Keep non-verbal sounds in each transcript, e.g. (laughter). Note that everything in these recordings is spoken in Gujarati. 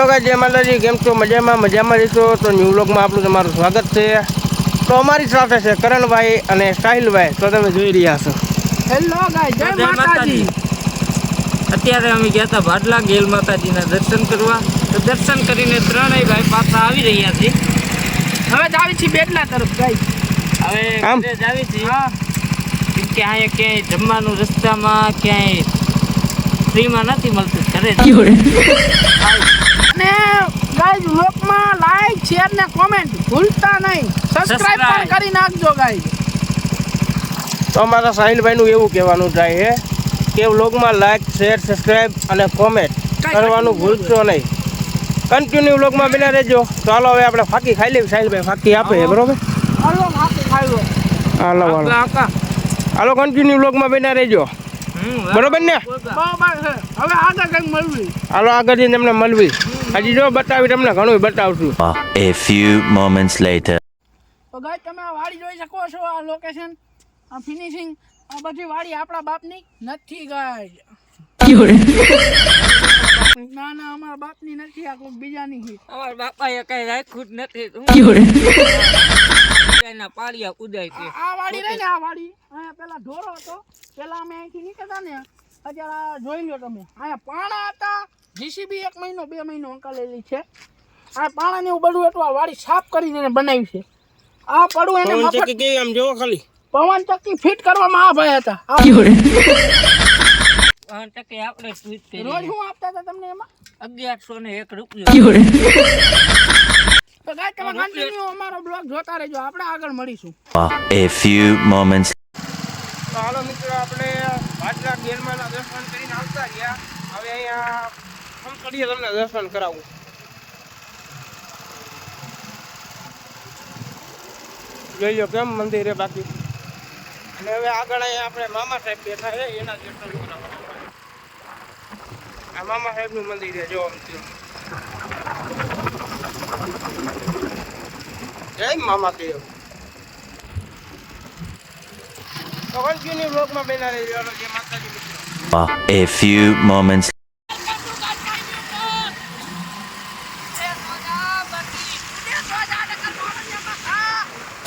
હેલો ગાય જય માતાજી. કેમ છો? મજામાં? મજામાં રહીશો? તો ન્યૂ વ્લોગમાં આપણું તમારું સ્વાગત છે. તો અમારી સાથે છે કરણભાઈ અને સાહિલભાઈ. તો તમે જોઈ રહ્યા છો. હેલો ગાય જય માતાજી. અત્યારે અમે ગયા હતા ભાડલા ગેલ માતાજીના દર્શન કરવા. તો દર્શન કરીને ત્રણેય ભાઈ પાછા આવી રહ્યા છે. હવે જ આવી છીએ બેટલા તરફ ગાય હવે આમ? જ આવી છીએ. હા. કે અહીંયા ક્યાંય જમવાનું રસ્તામાં ક્યાંય ફ્રીમાં નથી મળતું ઘરે અને ગાઈઝ લોકમાં લાઈક શેર ને કોમેન્ટ ભૂલતા નહીં. સબસ્ક્રાઇબ પણ કરી નાખજો ગાઈઝ તો અમારા સાહિલભાઈનું એવું કહેવાનું થાય છે કે વ્લોગમાં લાઈક શેર સબસ્ક્રાઇબ અને કોમેન્ટ કરવાનું ભૂલશો નહીં. કન્ટિન્યુ વ્લોગમાં બિના રહેજો. ચાલો હવે આપણે ફાકી ખાઈ લેવી. સાહિલભાઈ ફાકી આપે બરોબર? હલો હાલો હાલો. કન્ટિન્યુ વ્લોગમાં બિના રહેજો. બરોબર ને? હવે આગળ કઈ મળવી. હાલો આગળ જઈને તમને મળવી. હજી જો બતાવી તમને ઘણું બતાવશું. A few moments later. તો ગાય તમે આ વાડી જોઈ શકો છો આ લોકેશન આ ફિનિશિંગ આ બધી વાડી આપણા બાપની નથી ગાય ના ના અમારા બાપની નથી આ કોઈ બીજાની છે. અમારા બાપાએ કઈ રાખ્યું જ નથી એના પાળિયા કુદાય છે. આ વાડી રહી ને આ વાડી. અહીંયા પેલા ઢોરો હતો પેલા અમે અહીંથી નીકળતા ને અત્યારે આ જોઈ લો તમે. અહીંયા પાણા હતા જીસીબી એક મહિનો બે મહિનો અંકાલેલી છે આ પાણા ને એવું બધું એટલું આ વાડી સાફ કરીને બનાવી છે. આ પડું એને પવન મફત ચક્કી કેવી આમ જોવો ખાલી. પવન ચક્કી ફિટ કરવામાં આ ભાઈ હતા. (laughs) પવન ચક્કી આપણે કરી રોજ હું આપતા હતા તમને એમાં? અગિયારસો ને એક રૂપિયો. (laughs) તો ગાય તમે કન્ટિન્યુ અમારો બ્લોગ જોતા રહેજો. આપણે આગળ મળીશું. A few moments. તો હાલો મિત્રો આપણે ભાટલા ગેરમાં દર્શન કરીને આવતા રહ્યા. હવે અહીંયા ખમકડીએ તમને દર્શન કરાવું. જોઈ લો કેમ મંદિર બાકી. અને હવે આગળ અહીંયા આપણે મામા સાહેબ બેઠા છે, એના દર્શન કરાવવા. આ મામા સાહેબનું મંદિર છે જો જય મામા દેવ. A few બ્લોગમાં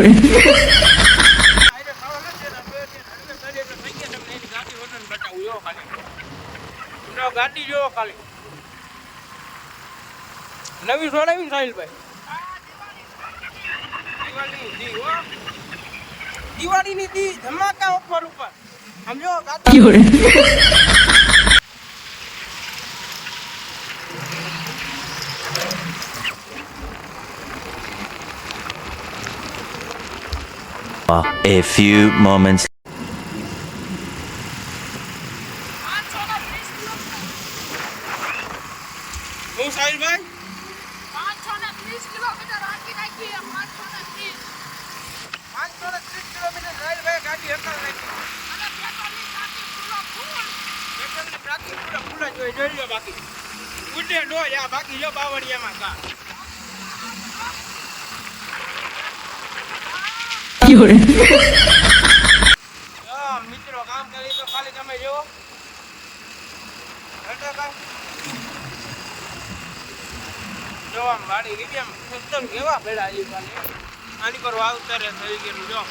એની ગાડી વજન ખાલી નવી સાહિલભાઈ દિવાળીની દી ધમાકા ઓફર ઉપર. આમ જો ગાડી A few moments હું સાહિલભાઈ પાંચસો ને ત્રીસ કિલોમીટર સાહિલભાઈ ગાડી હકાલ નાખી પેટ્રોલની ટાંકી પૂરા ફૂલ જ હોય જોઈ લો બાકી ઉડે ડોય આ બાકી જો બાવળિયામાં કા હા, મિત્રો કામ કરી તો ખાલી તમે જો? જો આમ વાડી લીધી એકદમ કેવા ખાલી આની પર વાવતરે થઈ ગયેલું જો.